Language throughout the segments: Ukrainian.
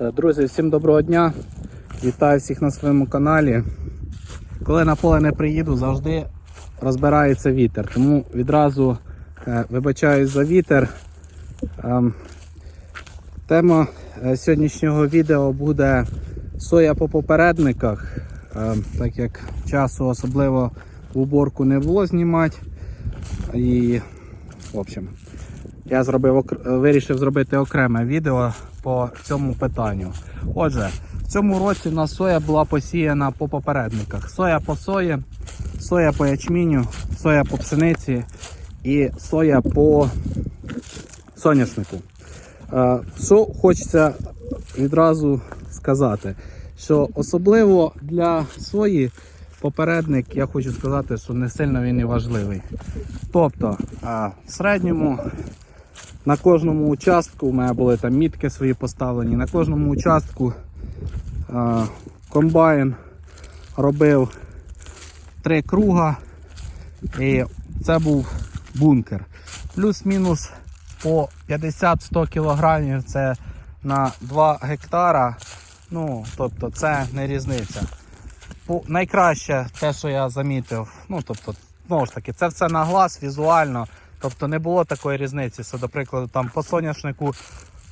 Е, Друзі, всім доброго дня. Вітаю всіх на своєму каналі. Коли на поле не приїду, завжди розбирається вітер. Тому відразу е, вибачаюсь за вітер. Ем, Тема е, сьогоднішнього відео буде соя по попередниках, Ем, так як часу особливо в уборку не було знімати. І, в общем, я зробив, вирішив зробити окреме відео по цьому питанню. Отже, в цьому році у нас соя була посіяна по попередниках. Соя по сої, соя по ячміню, соя по пшениці і соя по соняшнику. Е, Що хочеться відразу сказати, що особливо для сої попередник, я хочу сказати, що не сильно він і важливий. Тобто, е, в середньому на кожному участку у мене були там мітки свої поставлені. На кожному участку е, комбайн робив три круга. І це був бункер. Плюс-мінус по 50-100 кілограмів це на 2 гектара. Ну, тобто це не різниця. По, найкраще те, що я замітив, ну тобто, знову ж таки, це все на глаз, візуально. Тобто не було такої різниці. Що, до прикладу, там по соняшнику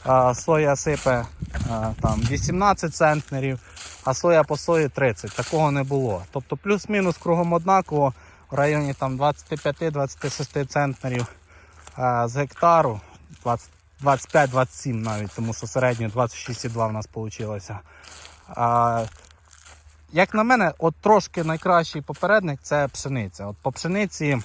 а, соя сипе а, там 18 центнерів, а соя по сої 30. Такого не було. Тобто плюс-мінус кругом однаково в районі там 25-26 центнерів а, з гектару. 25-27 навіть, тому що середньо 26,2 в нас вийшло. А, як на мене, от трошки найкращий попередник це пшениця. От по пшениці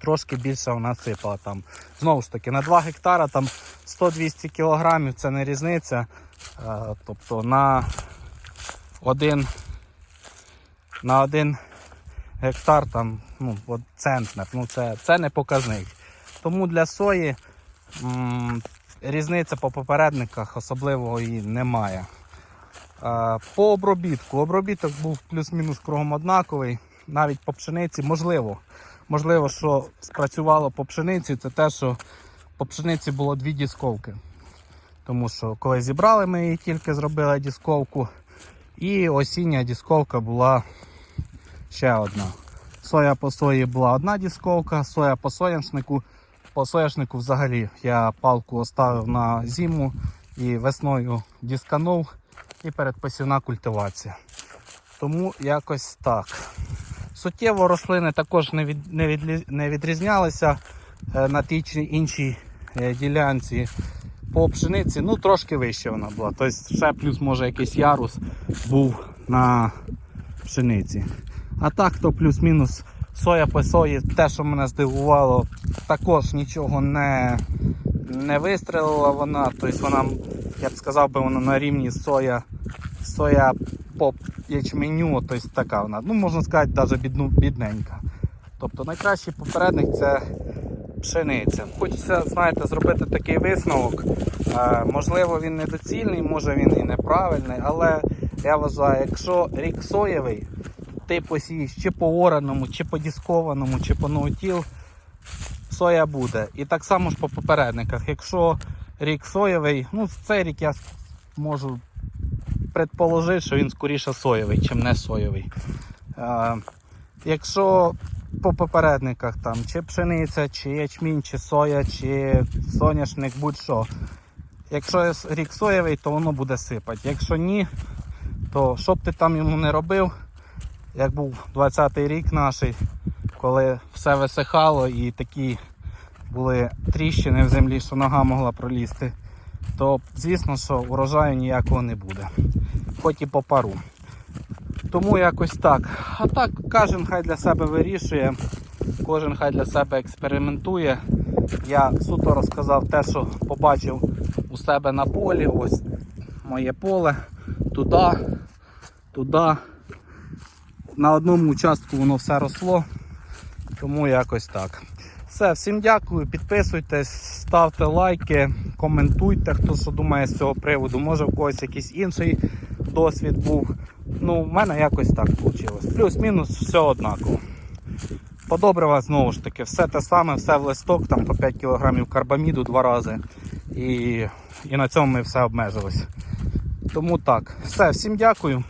трошки більше вона сипала там. Знову ж таки, на 2 гектара там 100-200 кілограмів це не різниця. Е, Тобто на один, на один гектар там ну, центнер. Ну, це, це не показник. Тому для сої м, різниця по попередниках особливо і немає. Е, По обробітку. Обробіток був плюс-мінус кругом однаковий. Навіть по пшениці можливо. Можливо, що спрацювало по пшениці, це те, що по пшениці було дві дісковки. Тому що коли зібрали, ми її тільки зробили дісковку. І осіння дісковка була ще одна. Соя по сої була одна дісковка, соя по соняшнику. По соняшнику взагалі я палку оставив на зиму і весною дісканув і передпосівна культивація. Тому якось так. Суттєво рослини також не, від, не, відлі- не відрізнялися е, на тій чи іншій е, ділянці. По пшениці ну трошки вище вона була. Тобто ще плюс може якийсь ярус був на пшениці. А так то плюс-мінус соя по сої, те, що мене здивувало, також нічого не, не вистрелила вона. Тобто вона, я б сказав би, вона на рівні соя, соя по ячменю, тобто така вона, ну можна сказати, навіть бідненька. Тобто найкращий попередник це пшениця. Хочеться, знаєте, зробити такий висновок. Е, можливо, він недоцільний, може він і неправильний, але я вважаю, якщо рік соєвий, ти посієш чи по ораному, чи по дискованому, чи по ноутіл, соя буде. І так само ж по попередниках. Якщо рік соєвий, ну цей рік я можу предположити, що він скоріше соєвий, чим не соєвий. Е, якщо по попередниках там чи пшениця, чи ячмінь, чи соя, чи соняшник, будь-що. Якщо рік соєвий, то воно буде сипати. Якщо ні, то що б ти там йому не робив, як був 20-й рік наш, коли все висихало і такі були тріщини в землі, що нога могла пролізти, то звісно, що урожаю ніякого не буде. Хоч і по пару. Тому якось так. А так кожен хай для себе вирішує, кожен хай для себе експериментує. Я суто розказав те, що побачив у себе на полі. Ось моє поле. Туди, туди. На одному участку воно все росло. Тому якось так. Все, всім дякую, підписуйтесь, ставте лайки, коментуйте, хто що думає з цього приводу. Може у когось якийсь інший досвід був. Ну, в мене якось так вийшло. Плюс-мінус все однаково. Подобрива знову ж таки, все те саме, все в листок, там по 5 кг карбаміду два рази. І, і на цьому ми все обмежились. Тому так. Все, всім дякую.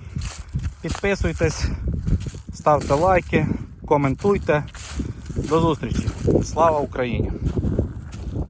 Підписуйтесь, ставте лайки, коментуйте. До зустрічі. Слава Україні!